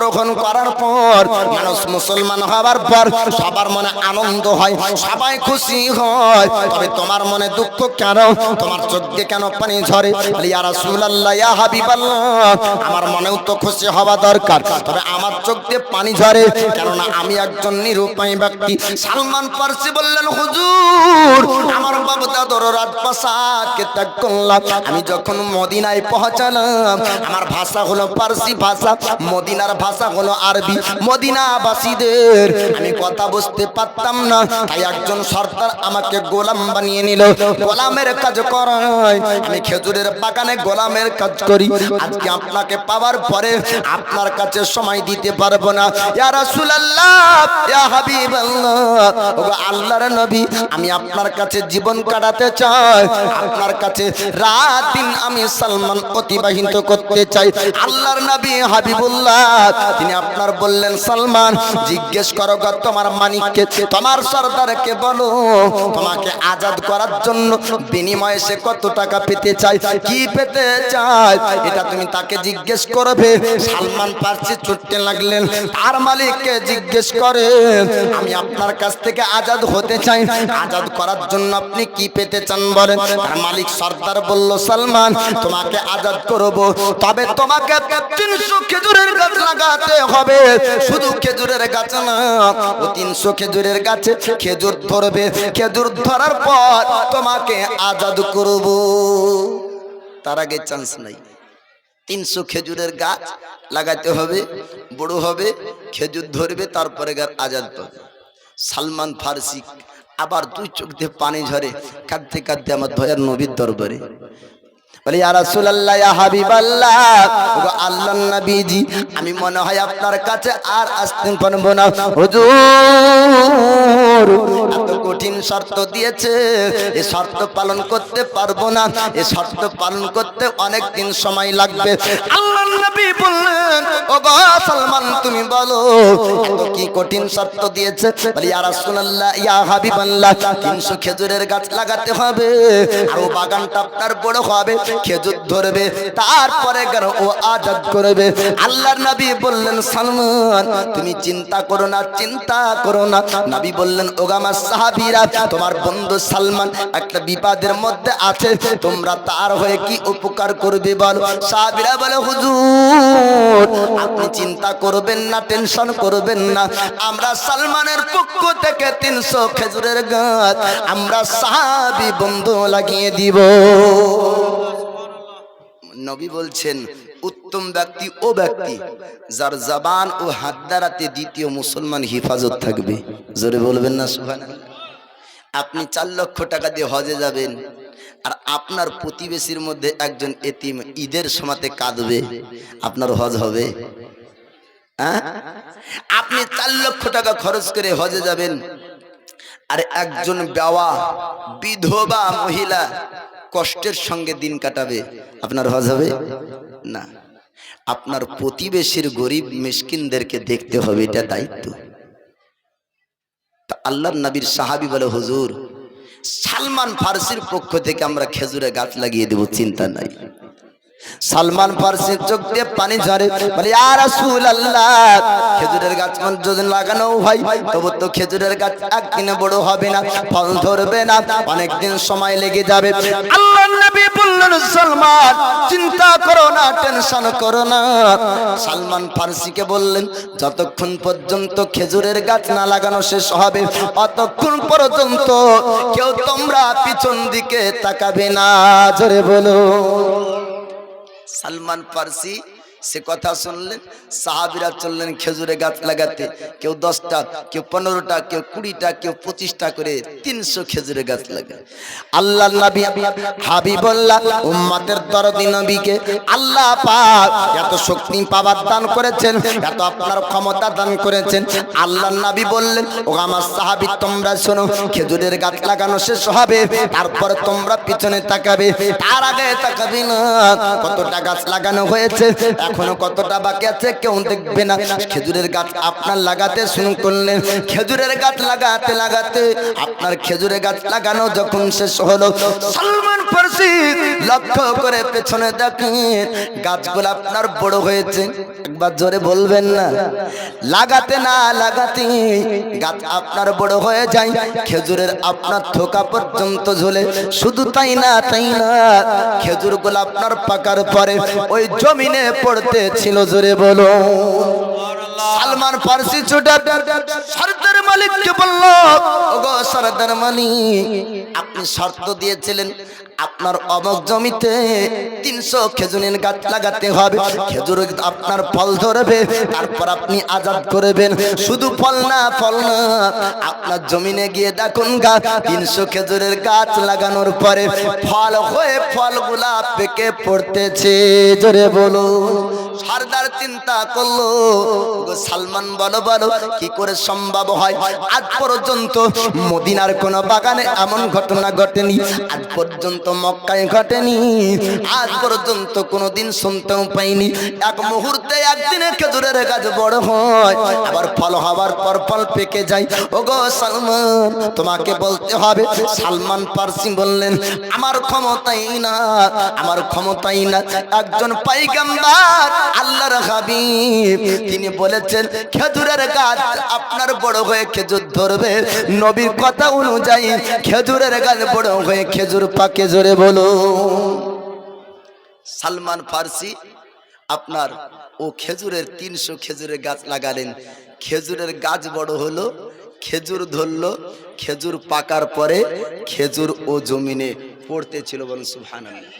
গ্রহণ করার পর মানুষ মুসলমান হওয়ার পর সবার মনে আনন্দ হয়, সবাই খুশি হয়। তবে তোমার মনে দুঃখ কেন? তোমার চোখ কেন পানি ঝরে? ইয়া রাসূলুল্লাহ, ইয়া হাবিবাল্লাহ। আমার মনেও তো খুশি হওয়া দরকার। তবে আমার চোখ পানি ঝরে, কেননা আমি একজন নিরুপায় ব্যক্তি। সালমান ফার্সি বললেন, হুজুর, আমার বাবা দাদর রাজপ্রাসাদকে ত্যাগ করলাম। আমি যখন মদিনায় পৌঁছালাম, আমার ভাষা হলো পার্সি ভাষা। মদিনার ভাষা হলো আরবি। মদিনাবাসীদের আমি কথা বুঝতে পারতাম না। তাই একজন সর্দার আমাকে গোলাম বানিয়ে নিল। গোলামের কাজ করায় আমি খেজুরের বাগানে গোলামের কাজ করি। আজকে আপনাকে পাওয়ার পরে আপনার কাছে সময় দিতে পারব না। ইয়া ইয়া হাবিবাল্লাহ, ওগো আল্লাহর নবী, আমি আপনার কাছে জীবন কাটাতে চাই। আপনার কাছে রাত দিন আমি সালমান অতিবাহিত করতে চাই। আল্লাহর নবী হাবিবুল্লাহ তিনি আপনার বললেন, সালমান, জিজ্ঞেস করো গো তোমার মানিককে, তোমার সর্দারকে বলো, তোমাকে আজাদ করার জন্য বিনিময়ে সে কত টাকা পেতে চায়, কি পেতে চায়, এটা তুমি তাকে জিজ্ঞেস করবে। সালমান পারছি ছুটতে লাগলেন, তার মালিককে জিজ্ঞেস করে, আমি আপনার কাছ থেকে আজাদ হতে চাই, আজাদ করার জন্য আপনি কি পেতে চান বলেন। তার মালিক সর্দার বলল, সালমান, তোমাকে আজাদ করব, তবে তোমাকে তিনশো খেজুরের গাছ লাগাতে হবে। শুধু খেজুরের গাছ না, ও তিনশো খেজুরের গাছে খেজুর ধরবে। খেজুর ধরার পর তোমাকে আজাদ করব। তার আগে চান্স নাই। তিনশো খেজুরের গাছ লাগাতে হবে, বড় হবে, খেজুর ধরবে, তারপরে গাছ আজাদ পাবে সালমান ফার্সি আবার দুই চোখ দিয়ে পানি ঝরে, কাঁদতে কাঁদতে আমার ধয়ার নবীর দরবারে। বলে, ইয়া রাসূলুল্লাহ, ইয়া হাবিবাল্লাহ। ওগো, আল্লাহর নবীজি, আমি মনে হয় আপনার কাছে আর আসতে পারব না। হুজুর শর্ত দিয়েছে। এ শর্ত পালন করতে পারব না। এ শর্ত পালন করতে অনেক দিন সময় লাগবে। আল্লাহর নবী বললেন ও গো সালমান, তুমি বলো কি কঠিন শর্ত দিয়েছে? বলে, ইয়া রাসূলুল্লাহ, ইয়া হাবিবাল্লাহ 300 খেজুরের গাছ লাগাতে হবে, আর ও বাগানটা আপনার বড় হবে, খেজুর ধরবে, তারপরে গেল ও আজাদ করবে। আল্লাহর নবী বললেন, সালমান, তুমি চিন্তা করো না, চিন্তা করো না। নবী বললেন ওগামা সাহাবীরা তোমার বন্ধু সালমান একটা বিপদের মধ্যে আছে। তোমরা তার হয়ে কি উপকার করবে বলো? সাহাবীরা বলে, হুজুর, আপনি চিন্তা করবেন না, টেনশন করবেন না। আমরা সালমানের পক্ষ থেকে তিনশো খেজুরের গাছ, আমরা সাহাবি বন্ধু লাগিয়ে দিব। নবী বলছেন, উত্তম ব্যক্তি ও ব্যক্তি, যার জবান ও হাত দ্বারাতে দ্বিতীয় মুসলমান হিফাজত থাকবে। জোরে বলবেন না সুহান আপনি চার লক্ষ টাকা দিয়ে হজে যাবেন, আর আপনার প্রতিবেশীর মধ্যে একজন এতিম ঈদের সমাতে কাঁদবে, আপনার হজ হবে। হ্যাঁ? আপনি চার লক্ষ টাকা খরচ করে হজে যাবেন, আর একজন বেওয়া বিধবা মহিলা কষ্টের সঙ্গে দিন কাটাবে, আপনার হজ হবে? না। আপনার প্রতিবেশীর গরিব মিসকিনদেরকে দেখতে হবে, এটা দায়িত্ব। আল্লাহর নবীর সাহাবি বলে, হুজুর, সালমান ফার্সির পক্ষ থেকে আমরা খেজুরে গাছ লাগিয়ে দেব, চিন্তা নাই। সালমান ফার্সির চোখ দিয়ে পানি ঝরে, বলে আর আসুল আল্লাহ খেজুরের গাছ যদি লাগানো হয়, তবু তো খেজুরের গাছ একদিনে বড় হবে না, ফল ধরবে না, অনেকদিন সময় লেগে যাবে। আল্লাহ নবী বললেন, সালমান, চিন্তা করো না, টেনশন করো না। সালমান ফার্সিকে বললেন, যতক্ষণ পর্যন্ত খেজুরের গাছ না লাগানো শেষ হবে, অতক্ষণ পর্যন্ত কেউ তোমরা পিছন দিকে তাকাবে না। জোরে বলো সালমান ফার্সি সে কথা শুনলেন, সাহাবিরা চললেন খেজুরে গাছ লাগাতে। কেউ দশটা, কেউ পনেরোটা, কেউ কুড়িটা, কেউ পঁচিশটা করে তিনশো খেজুরে গাছ লাগায়। আল্লাহ নবী হাবিবুল্লাহ দরদি নবীকে আল্লাহ এত শক্তি পাওয়ার দান করেছেন, এত আপনার ক্ষমতা দান করেছেন। আল্লাহ নবী বললেন, ও আমার সাহাবি, তোমরা শোনো, খেজুরের গাছ লাগানো শেষ হবে, তারপরে তোমরা পিছনে তাকাবে। তার আগে তাকাবি না, কতটা গাছ লাগানো হয়েছে এখনও কতটা বাকি আছে কেউ দেখবে না। খেজুরের গাছ আপনার লাগাতে শুরু করলেন। খেজুরের গাছ লাগাতে লাগাতে আপনার খেজুরের গাছ লাগানো যখন শেষ হলো, সালমান ফার্সি লক্ষ্য করে পেছনে দেখেন, গাছগুলো আপনার বড় হয়েছে। একবার জোরে বলবেন না। লাগাতে না লাগাতে গাছ আপনার বড় হয়ে যায়। খেজুরের আপনার থোকা পর্যন্ত ঝোলে। শুধু তাই না তাই না, খেজুরগুলো আপনার পাকার পরে ওই জমিনে পড়তে ছিল জোরে বলো সালমান ফার্সি ছুটে সর্দার মালিককে বলল, ওগো সর্দার মালিক, আপনি শর্ত দিয়েছিলেন, আপনার অমক জমিতে তিনশো খেজুরের গাছ লাগাতে হবে। খেজুর আপনার ফল ধরবে, তারপর আপনি আজাদ করবেন। শুধু ফল না ফল না, আপনার জমিনে গিয়ে দেখুন গাছ তিনশো খেজুরের গাছ লাগানোর পরে ফল হয়ে ফলগুলা পেকে পড়তেছে। জোরে বলো সর্দার চিন্তা করল সালমান বলো বলো কি করে সম্ভব হয়? আজ পর্যন্ত মদিনার কোন বাগানে এমন ঘটনা ঘটেনি, আজ পর্যন্ত মক্কায় ঘটেনি, আজ পর্যন্ত কোনোদিন শুনতেও পাইনি। এক মুহূর্তে একদিনে খেজুরের গাছ বড় হয়, আবার ফল হওয়ার পর ফল পেকে যায়। ওগো সালমান, তোমাকে বলতে হবে, সালমান পারসি বললেন, আমার ক্ষমতাই না, আমার ক্ষমতাই না। একজন পাইগাম্বার আল্লাহর হাবিব, তিনি বলেছেন, খেজুরের গাছ আপনার বড় হয়ে খেজুর ধরবে। নবীর কথা অনুযায়ী খেজুরের গাছ বড় হয়ে খেজুর পাকে জোরে বলো সালমান ফার্সি আপনার, ও খেজুরের তিনশো খেজুরের গাছ লাগালেন। খেজুরের গাছ বড় হলো, খেজুর ধরলো, খেজুর পাকার পরে খেজুর ও জমিনে পড়তে ছিল বলুন, সুবহানাল্লাহ।